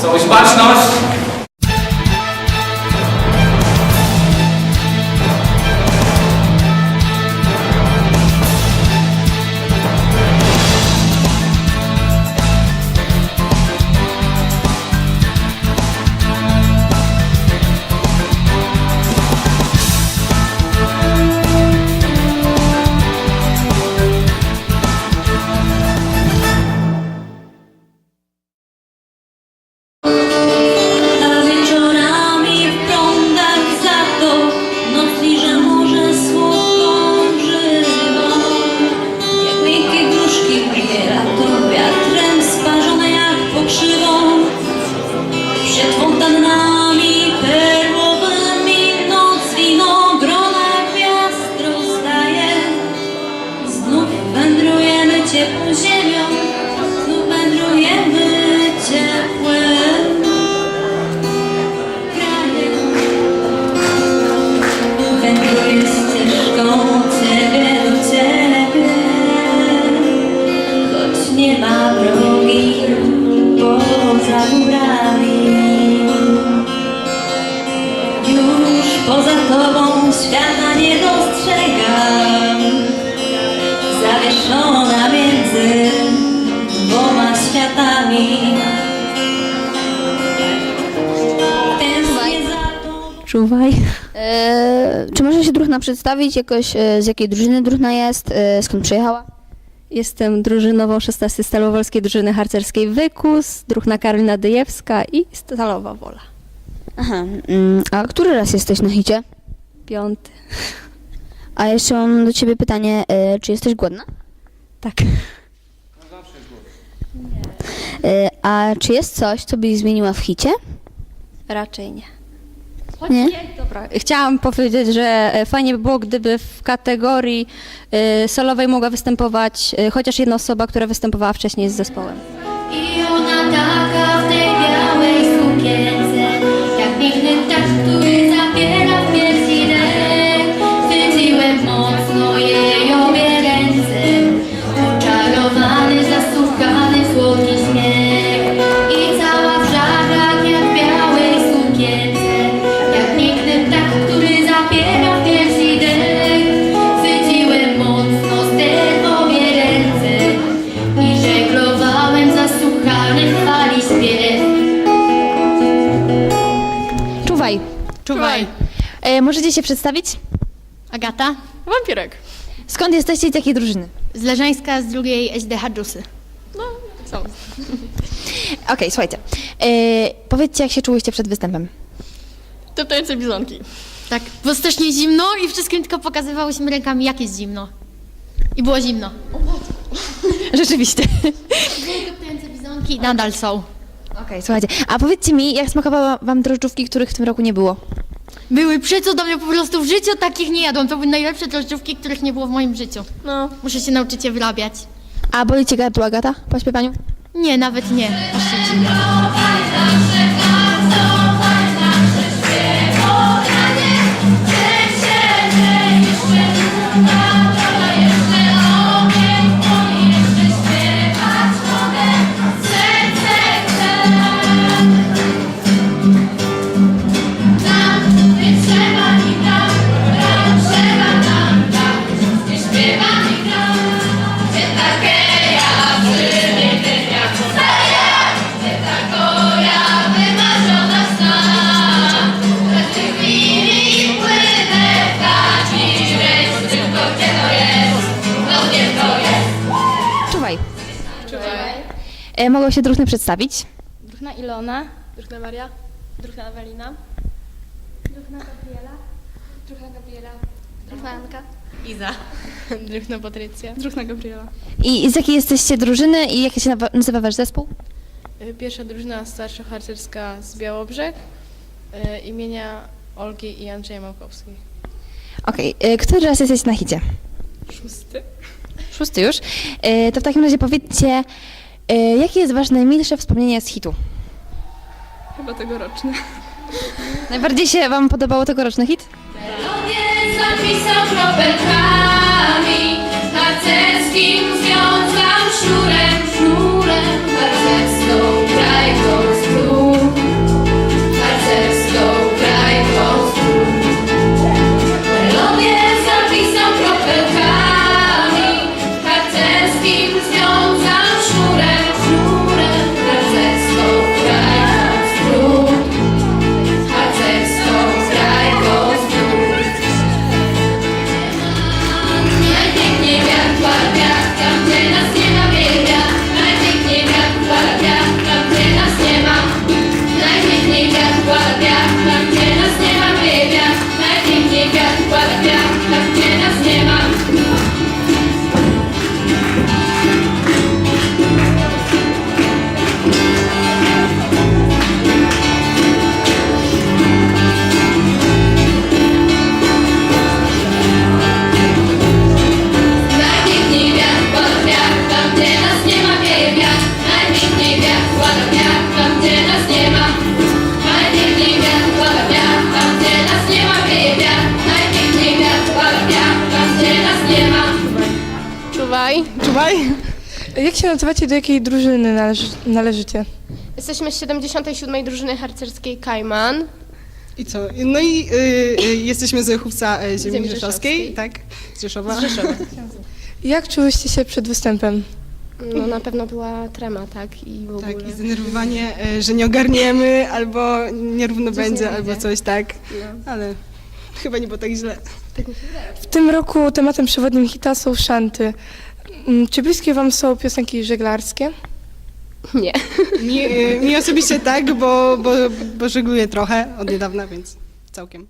São os baixos nós. Czuwaj. E, czy może się drużyna przedstawić jakoś, e, z jakiej drużyny drużyna jest, e, skąd przyjechała? Jestem drużynową 16 Stalowolskiej Drużyny Harcerskiej Wykus, druhna Karolina Dyjewska i Stalowa Wola. Aha, mm, a który raz jesteś na hicie? Piąty. A jeszcze mam do ciebie pytanie, e, czy jesteś głodna? Tak. E, a czy jest coś, co byś zmieniła w hicie? Raczej nie. Nie? Dobra. Chciałam powiedzieć, że e, fajnie by było, gdyby w kategorii e, solowej mogła występować e, chociaż jedna osoba, która występowała wcześniej z zespołem. I ona taka w tej białej sukience Jak piękny ptak, który zabiera Czuwaj. E, możecie się przedstawić? Agata? Wampirek. Skąd jesteście i z jakiej drużyny? Z Leżańska z drugiej SDH Dżusy. Są. Okej, słuchajcie. E, powiedzcie, jak się czułyście przed występem. Toptające bizonki. Tak, było strasznie zimno i wszystkim tylko pokazywałyśmy rękami, jak jest zimno. I było zimno. Rzeczywiście. Toptające bizonki nadal są. Okej, słuchajcie. A powiedzcie mi, jak smakowały wam drożdżówki, których w tym roku nie było? Były przecudowne, po prostu w życiu takich nie jadłam. To były najlepsze drożdżówki, których nie było w moim życiu. No. Muszę się nauczyć je wyrabiać. A boli cię gardło, Agata, po śpiewaniu? Nie, nawet nie. Aż się dziwię. E, mogą się drużyny przedstawić? Druhna Ilona. Druhna Maria. Druhna Ewelina. Druhna Gabriela. Druhna Gabriela. Druhna Anka. Iza. Druhna Patrycja. Druhna Gabriela. I, I z jakiej jesteście drużyny i jak się nazywa wasz zespół? Y, Pierwsza drużyna starsza harcerska z Białobrzeg y, imienia Olgi i Andrzeja Małkowskich. Okej, e, który raz jesteście na hicie? Szósty. Szósty już. E, to w takim razie powiedzcie, e, jakie jest wasze najmilsze wspomnienie z hitu? Chyba tegoroczny. Najbardziej się wam podobało tegoroczny hit? Melodię zapisał kropelkami, Jak się nazywacie, do jakiej drużyny należy, należycie? Jesteśmy z 77. drużyny harcerskiej Kajman. I co? No i y, y, jesteśmy z Lechówca e, Ziemi, Ziemi Rzeszowskiej, Rzeszowskiej. tak? Z Rzeszowa. Jak czułyście się przed występem? No na pewno była trema, tak? I w ogóle. Tak, i zdenerwowanie, e, że nie ogarniemy, albo nierówno będzie, albo coś tak. Ale chyba nie było tak źle. W tym roku tematem przewodnim hita są szanty. Mm, Czy bliskie wam są piosenki żeglarskie? Nie. Mi, y, mi osobiście tak, bo, bo, bo żegluję trochę od niedawna, więc całkiem.